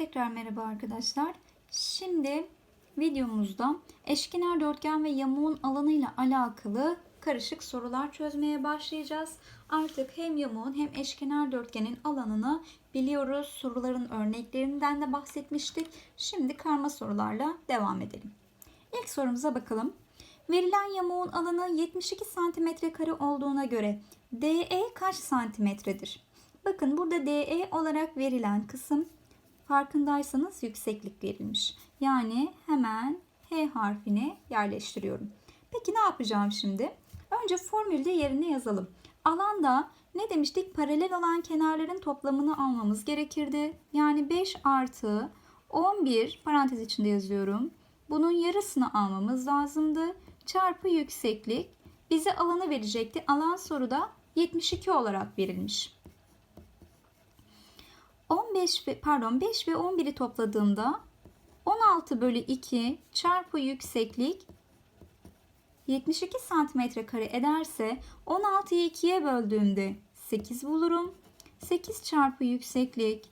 Tekrar merhaba arkadaşlar. Şimdi videomuzda eşkenar dörtgen ve yamuğun alanıyla alakalı karışık sorular çözmeye başlayacağız. Artık hem yamuğun hem eşkenar dörtgenin alanını biliyoruz. Soruların örneklerinden de bahsetmiştik. Şimdi karma sorularla devam edelim. İlk sorumuza bakalım. Verilen yamuğun alanı 72 cm kare olduğuna göre DE kaç santimetredir? Bakın burada DE olarak verilen kısım farkındaysanız yükseklik verilmiş. Yani hemen H harfini yerleştiriyorum. Peki ne yapacağım şimdi? Önce formülde yerine yazalım. Alanda ne demiştik? Paralel olan kenarların toplamını almamız gerekirdi. Yani 5 artı 11 parantez içinde yazıyorum. Bunun yarısını almamız lazımdı. Çarpı yükseklik bize alanı verecekti. Alan soruda 72 olarak verilmiş. 15 ve pardon 5 ve 11'i topladığımda 16 bölü 2 çarpı yükseklik 72 santimetre kare ederse 16'yı 2'ye böldüğümde 8 bulurum. 8 çarpı yükseklik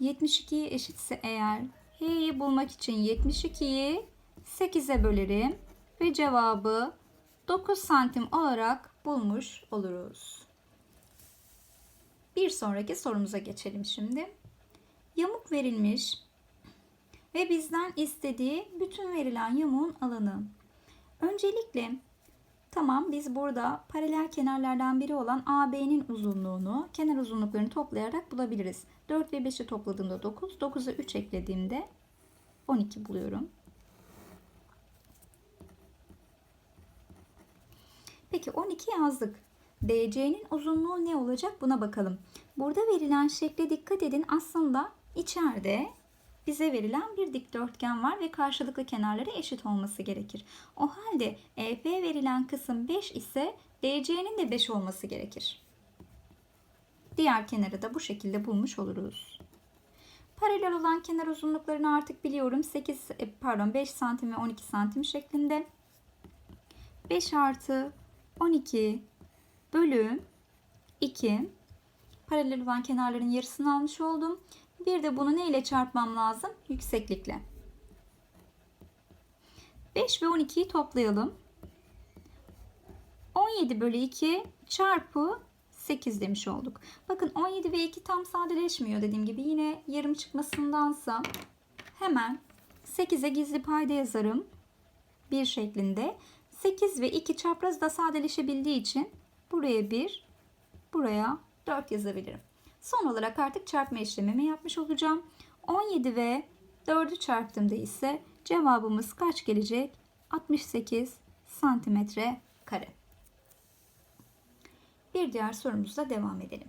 72'ye eşitse eğer H'yi bulmak için 72'yi 8'e bölerim ve cevabı 9 santim olarak bulmuş oluruz. Bir sonraki sorumuza geçelim şimdi. Yamuk verilmiş ve bizden istediği bütün verilen yamuğun alanı. Öncelikle tamam biz burada paralel kenarlardan biri olan AB'nin uzunluğunu kenar uzunluklarını toplayarak bulabiliriz. 4 ve 5'i topladığımda 9, 9'a 3 eklediğimde 12 buluyorum. Peki 12 yazdık. DC'nin uzunluğu ne olacak buna bakalım. Burada verilen şekle dikkat edin. Aslında içeride bize verilen bir dikdörtgen var ve karşılıklı kenarları eşit olması gerekir. O halde EF verilen kısım 5 ise DC'nin de 5 olması gerekir. Diğer kenarı da bu şekilde bulmuş oluruz. Paralel olan kenar uzunluklarını artık biliyorum. 8 e, pardon 5 santim ve 12 santim şeklinde. 5 artı 12 bölü 2 paralel olan kenarların yarısını almış oldum. Bir de bunu ne ile çarpmam lazım? Yükseklikle. 5 ve 12'yi toplayalım. 17 bölü 2 çarpı 8 demiş olduk. Bakın 17 ve 2 tam sadeleşmiyor dediğim gibi. Yine yarım çıkmasındansa hemen 8'e gizli payda yazarım. 1 şeklinde. 8 ve 2 çapraz da sadeleşebildiği için buraya 1, buraya 4 yazabilirim. Son olarak artık çarpma işlemimi yapmış olacağım. 17 ve 4'ü çarptığımda ise cevabımız kaç gelecek? 68 santimetre kare. Bir diğer sorumuzla devam edelim.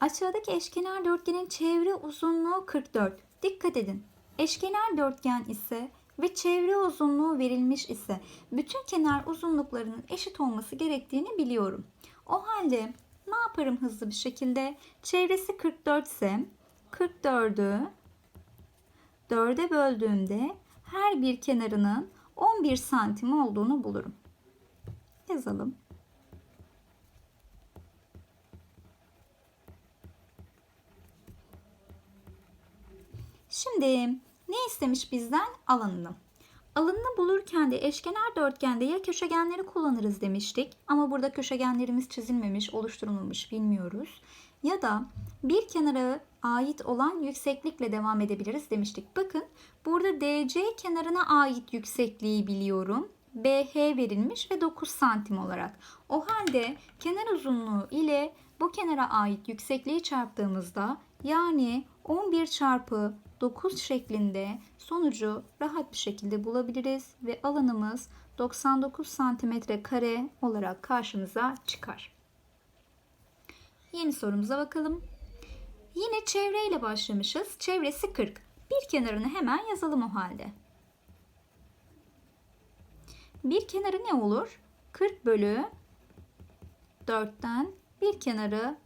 Aşağıdaki eşkenar dörtgenin çevre uzunluğu 44. Dikkat edin. Eşkenar dörtgen ise ve çevre uzunluğu verilmiş ise bütün kenar uzunluklarının eşit olması gerektiğini biliyorum. O halde ne yaparım hızlı bir şekilde? Çevresi 44 ise 44'ü 4'e böldüğümde her bir kenarının 11 santim olduğunu bulurum. Yazalım. Şimdi ne istemiş bizden? Alanını. Alanını bulurken de eşkenar dörtgende ya köşegenleri kullanırız demiştik. Ama burada köşegenlerimiz çizilmemiş, oluşturulmamış bilmiyoruz. Ya da bir kenara ait olan yükseklikle devam edebiliriz demiştik. Bakın burada DC kenarına ait yüksekliği biliyorum. BH verilmiş ve 9 santim olarak. O halde kenar uzunluğu ile bu kenara ait yüksekliği çarptığımızda yani 11 çarpı 9 şeklinde sonucu rahat bir şekilde bulabiliriz ve alanımız 99 santimetre kare olarak karşımıza çıkar. Yeni sorumuza bakalım. Yine çevreyle başlamışız. Çevresi 40. Bir kenarını hemen yazalım o halde. Bir kenarı ne olur? 40 bölü 4'ten bir kenarı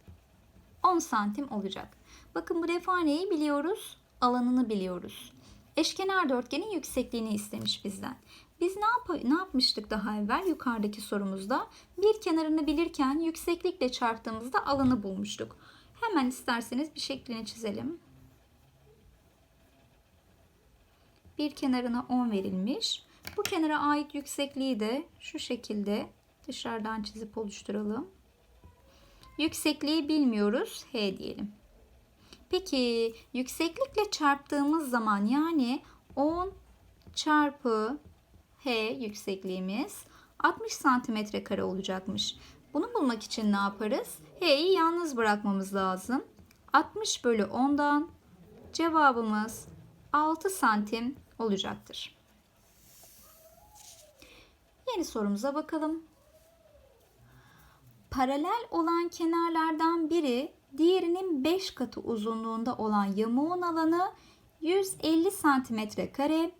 10 santim olacak. Bakın bu defa neyi biliyoruz? Alanını biliyoruz. Eşkenar dörtgenin yüksekliğini istemiş bizden. Biz ne, yap ne yapmıştık daha evvel yukarıdaki sorumuzda? Bir kenarını bilirken yükseklikle çarptığımızda alanı bulmuştuk. Hemen isterseniz bir şeklini çizelim. bir kenarına 10 verilmiş. Bu kenara ait yüksekliği de şu şekilde dışarıdan çizip oluşturalım. Yüksekliği bilmiyoruz. H diyelim. Peki yükseklikle çarptığımız zaman yani 10 çarpı H yüksekliğimiz 60 santimetre kare olacakmış. Bunu bulmak için ne yaparız? H'yi yalnız bırakmamız lazım. 60 bölü 10'dan cevabımız 6 santim olacaktır. Yeni sorumuza bakalım. Paralel olan kenarlardan biri 5 katı uzunluğunda olan yamuğun alanı 150 santimetre kare,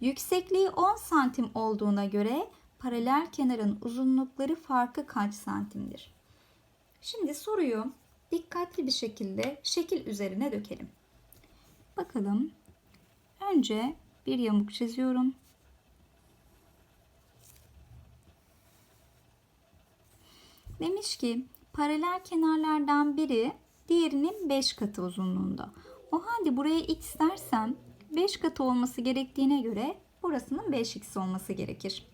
yüksekliği 10 santim olduğuna göre paralel kenarın uzunlukları farkı kaç santimdir? Şimdi soruyu dikkatli bir şekilde şekil üzerine dökelim. Bakalım. Önce bir yamuk çiziyorum. Demiş ki paralel kenarlardan biri diğerinin 5 katı uzunluğunda. O halde buraya x dersem 5 katı olması gerektiğine göre burasının 5x olması gerekir.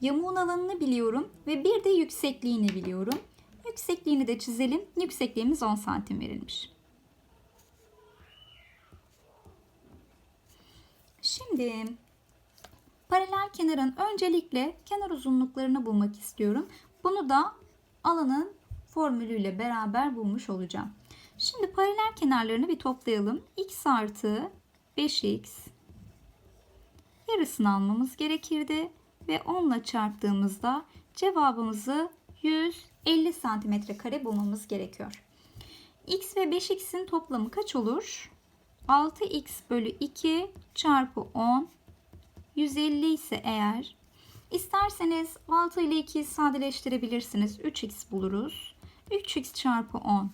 Yamuğun alanını biliyorum ve bir de yüksekliğini biliyorum. Yüksekliğini de çizelim. Yüksekliğimiz 10 santim verilmiş. Şimdi paralel kenarın öncelikle kenar uzunluklarını bulmak istiyorum. Bunu da alanın formülüyle beraber bulmuş olacağım. Şimdi paralel kenarlarını bir toplayalım. x artı 5x yarısını almamız gerekirdi. Ve 10 ile çarptığımızda cevabımızı 150 santimetre kare bulmamız gerekiyor. x ve 5x'in toplamı kaç olur? 6x bölü 2 çarpı 10 150 ise eğer isterseniz 6 ile 2'yi sadeleştirebilirsiniz. 3x buluruz. 3x çarpı 10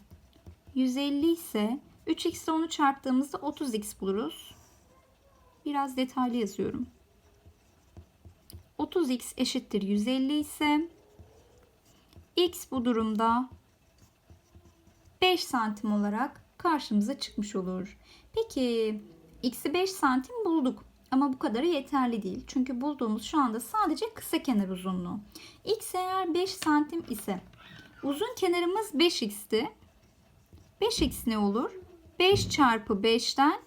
150 ise 3x ile 10'u çarptığımızda 30x buluruz. Biraz detaylı yazıyorum. 30x eşittir 150 ise x bu durumda 5 santim olarak karşımıza çıkmış olur. Peki x'i 5 santim bulduk. Ama bu kadarı yeterli değil. Çünkü bulduğumuz şu anda sadece kısa kenar uzunluğu. X eğer 5 santim ise uzun kenarımız 5x'ti. 5x ne olur? 5 çarpı 5'ten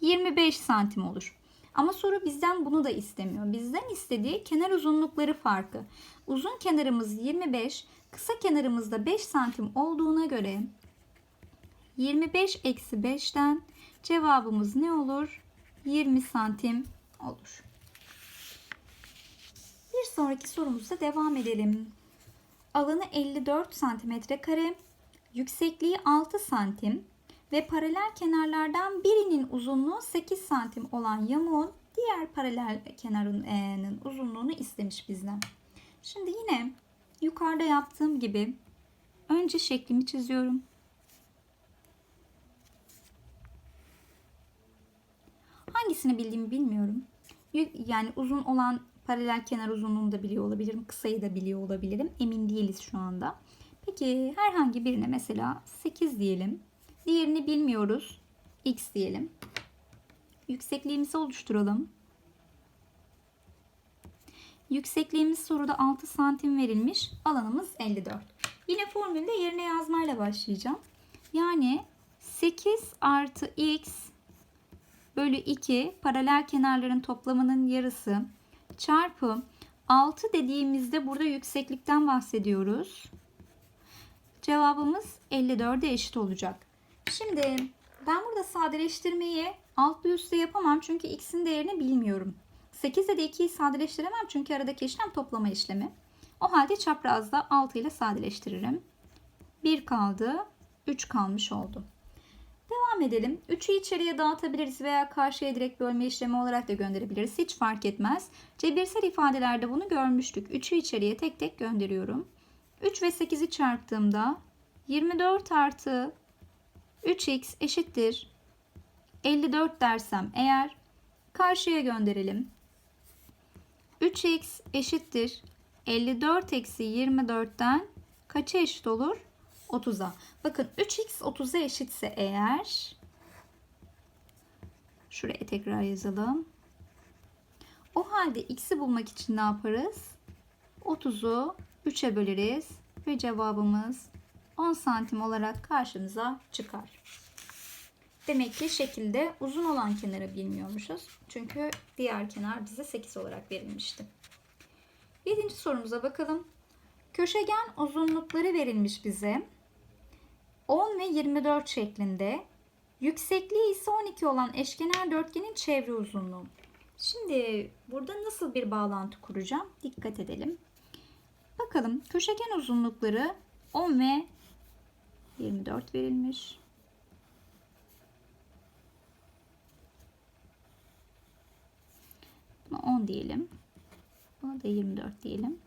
25 santim olur. Ama soru bizden bunu da istemiyor. Bizden istediği kenar uzunlukları farkı. Uzun kenarımız 25, kısa kenarımız da 5 santim olduğuna göre 25 eksi 5'ten cevabımız ne olur? 20 santim olur. Bir sonraki sorumuzda devam edelim. Alanı 54 santimetre kare, yüksekliği 6 santim ve paralel kenarlardan birinin uzunluğu 8 santim olan yamuğun diğer paralel kenarının uzunluğunu istemiş bizden. Şimdi yine yukarıda yaptığım gibi önce şeklimi çiziyorum. Hangisini bildiğimi bilmiyorum. Yani uzun olan paralel kenar uzunluğunu da biliyor olabilirim. Kısayı da biliyor olabilirim. Emin değiliz şu anda. Peki herhangi birine mesela 8 diyelim. Diğerini bilmiyoruz. X diyelim. Yüksekliğimizi oluşturalım. Yüksekliğimiz soruda 6 santim verilmiş. Alanımız 54. Yine formülde yerine yazmayla başlayacağım. Yani 8 artı x bölü 2 paralel kenarların toplamının yarısı çarpı 6 dediğimizde burada yükseklikten bahsediyoruz. Cevabımız 54'e eşit olacak. Şimdi ben burada sadeleştirmeyi altlı üstte yapamam çünkü x'in değerini bilmiyorum. 8 ile de 2'yi sadeleştiremem çünkü aradaki işlem toplama işlemi. O halde çaprazda 6 ile sadeleştiririm. 1 kaldı, 3 kalmış oldu. Devam edelim. 3'ü içeriye dağıtabiliriz veya karşıya direkt bölme işlemi olarak da gönderebiliriz. Hiç fark etmez. Cebirsel ifadelerde bunu görmüştük. 3'ü içeriye tek tek gönderiyorum. 3 ve 8'i çarptığımda 24 artı 3x eşittir 54 dersem eğer karşıya gönderelim. 3x eşittir 54 eksi 24'ten kaça eşit olur? 30'a. Bakın 3x 30'a eşitse eğer Şuraya tekrar yazalım. O halde x'i bulmak için ne yaparız? 30'u 3'e böleriz ve cevabımız 10 santim olarak karşımıza çıkar. Demek ki şekilde uzun olan kenarı bilmiyormuşuz. Çünkü diğer kenar bize 8 olarak verilmişti. Yedinci sorumuza bakalım. Köşegen uzunlukları verilmiş bize. 10 ve 24 şeklinde. Yüksekliği ise 12 olan eşkenar dörtgenin çevre uzunluğu. Şimdi burada nasıl bir bağlantı kuracağım? Dikkat edelim. Bakalım köşegen uzunlukları 10 ve 24 verilmiş. Buna 10 diyelim. Buna da 24 diyelim.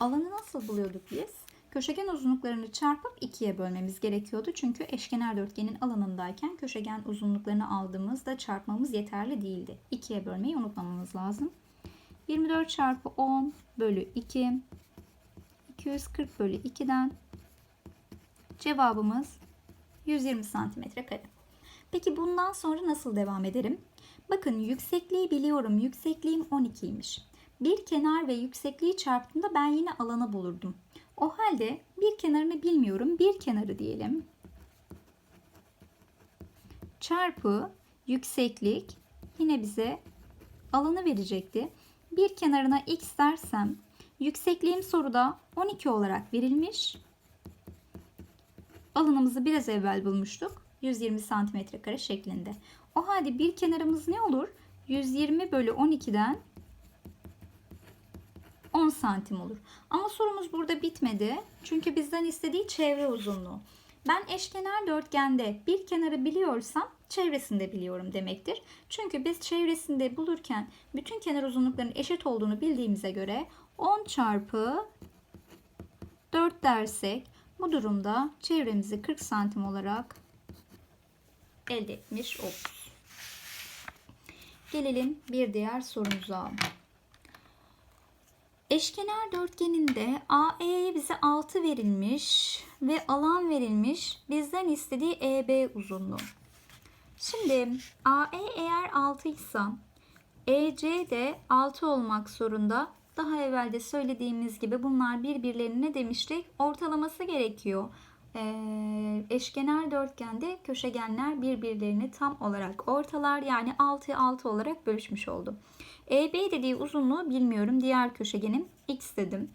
Alanı nasıl buluyorduk biz? Köşegen uzunluklarını çarpıp ikiye bölmemiz gerekiyordu. Çünkü eşkenar dörtgenin alanındayken köşegen uzunluklarını aldığımızda çarpmamız yeterli değildi. 2'ye bölmeyi unutmamamız lazım. 24 çarpı 10 bölü 2 240 bölü 2'den cevabımız 120 santimetre kare. Peki bundan sonra nasıl devam ederim? Bakın yüksekliği biliyorum. Yüksekliğim 12'ymiş. Bir kenar ve yüksekliği çarptığımda ben yine alanı bulurdum. O halde bir kenarını bilmiyorum. Bir kenarı diyelim. Çarpı yükseklik yine bize alanı verecekti. Bir kenarına x dersem yüksekliğim soruda 12 olarak verilmiş. Alanımızı biraz evvel bulmuştuk. 120 santimetre kare şeklinde. O halde bir kenarımız ne olur? 120 bölü 12'den 10 santim olur. Ama sorumuz burada bitmedi. Çünkü bizden istediği çevre uzunluğu. Ben eşkenar dörtgende bir kenarı biliyorsam çevresini de biliyorum demektir. Çünkü biz çevresinde bulurken bütün kenar uzunluklarının eşit olduğunu bildiğimize göre 10 çarpı 4 dersek bu durumda çevremizi 40 santim olarak elde etmiş oluruz. Gelelim bir diğer sorumuza. Eşkenar dörtgeninde AE'ye bize 6 verilmiş ve alan verilmiş. Bizden istediği EB uzunluğu. Şimdi AE eğer 6 ise EC de 6 olmak zorunda. Daha evvel de söylediğimiz gibi bunlar birbirlerine ne demiştik? Ortalaması gerekiyor. Ee, eşkenar dörtgende köşegenler birbirlerini tam olarak ortalar yani 6'ya 6 olarak bölüşmüş oldu. EB dediği uzunluğu bilmiyorum. Diğer köşegenim x dedim.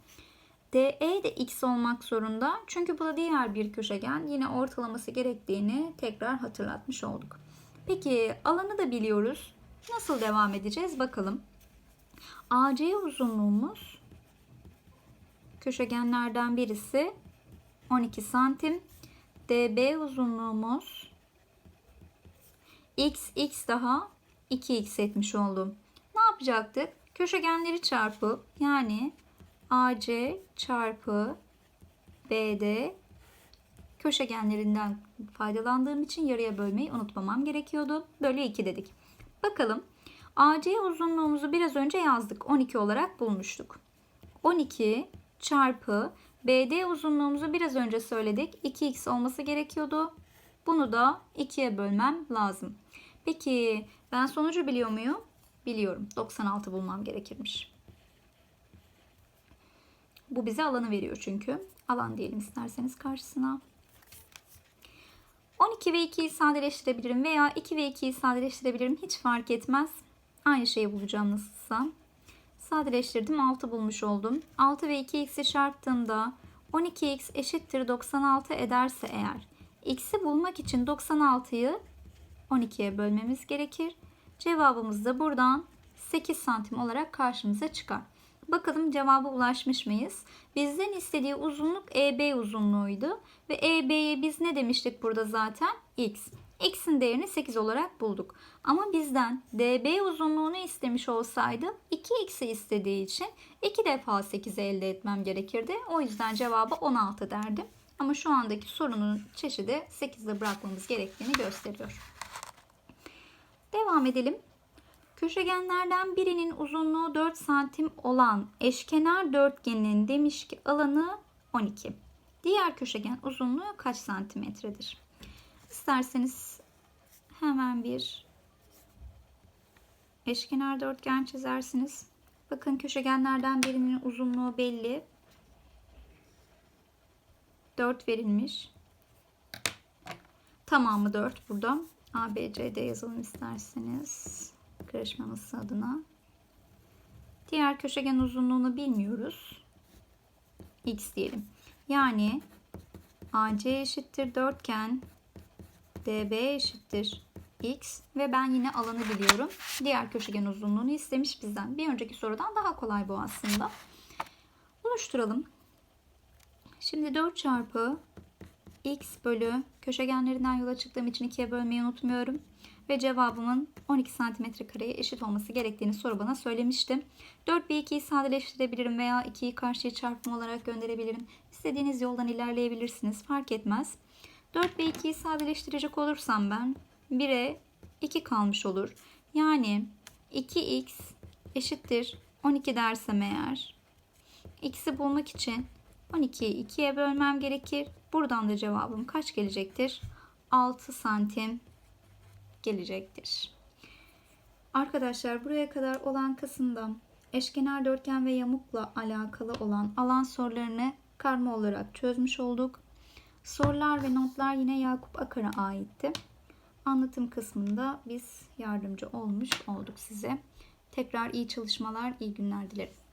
DE de x olmak zorunda. Çünkü bu da diğer bir köşegen. Yine ortalaması gerektiğini tekrar hatırlatmış olduk. Peki alanı da biliyoruz. Nasıl devam edeceğiz bakalım. AC uzunluğumuz köşegenlerden birisi 12 santim. DB uzunluğumuz x x daha 2x etmiş oldum. Yapacaktık? Köşegenleri çarpıp yani AC çarpı BD köşegenlerinden faydalandığım için yarıya bölmeyi unutmamam gerekiyordu. Bölü 2 dedik. Bakalım AC uzunluğumuzu biraz önce yazdık. 12 olarak bulmuştuk. 12 çarpı BD uzunluğumuzu biraz önce söyledik. 2x olması gerekiyordu. Bunu da 2'ye bölmem lazım. Peki ben sonucu biliyor muyum? Biliyorum. 96 bulmam gerekirmiş. Bu bize alanı veriyor çünkü. Alan diyelim isterseniz karşısına. 12 ve 2'yi sadeleştirebilirim veya 2 ve 2'yi sadeleştirebilirim. Hiç fark etmez. Aynı şeyi bulacağım nasılsa. Sadeleştirdim 6 bulmuş oldum. 6 ve 2x'i çarptığımda 12x eşittir 96 ederse eğer x'i bulmak için 96'yı 12'ye bölmemiz gerekir. Cevabımız da buradan 8 santim olarak karşımıza çıkar. Bakalım cevaba ulaşmış mıyız? Bizden istediği uzunluk EB uzunluğuydu. Ve EB'ye biz ne demiştik burada zaten? X. X'in değerini 8 olarak bulduk. Ama bizden DB uzunluğunu istemiş olsaydı 2x'i istediği için 2 defa 8'i elde etmem gerekirdi. O yüzden cevabı 16 derdim. Ama şu andaki sorunun çeşidi 8'de bırakmamız gerektiğini gösteriyor. Devam edelim. Köşegenlerden birinin uzunluğu 4 santim olan eşkenar dörtgenin demiş ki alanı 12. Diğer köşegen uzunluğu kaç santimetredir? İsterseniz hemen bir eşkenar dörtgen çizersiniz. Bakın köşegenlerden birinin uzunluğu belli. 4 verilmiş. Tamamı 4 burada. A, B, C, D yazalım isterseniz. Karışmaması adına. Diğer köşegen uzunluğunu bilmiyoruz. X diyelim. Yani AC eşittir dörtgen. DB eşittir X ve ben yine alanı biliyorum. Diğer köşegen uzunluğunu istemiş bizden. Bir önceki sorudan daha kolay bu aslında. Oluşturalım. Şimdi 4 çarpı x bölü köşegenlerinden yola çıktığım için 2'ye bölmeyi unutmuyorum. Ve cevabımın 12 cm kareye eşit olması gerektiğini soru bana söylemişti. 4 bir 2'yi sadeleştirebilirim veya 2'yi karşıya çarpım olarak gönderebilirim. İstediğiniz yoldan ilerleyebilirsiniz. Fark etmez. 4 bir 2'yi sadeleştirecek olursam ben 1'e 2 kalmış olur. Yani 2x eşittir 12 dersem eğer x'i bulmak için 12'yi 2'ye bölmem gerekir. Buradan da cevabım kaç gelecektir? 6 santim gelecektir. Arkadaşlar buraya kadar olan kısımda eşkenar dörtgen ve yamukla alakalı olan alan sorularını karma olarak çözmüş olduk. Sorular ve notlar yine Yakup Akar'a aitti. Anlatım kısmında biz yardımcı olmuş olduk size. Tekrar iyi çalışmalar, iyi günler dilerim.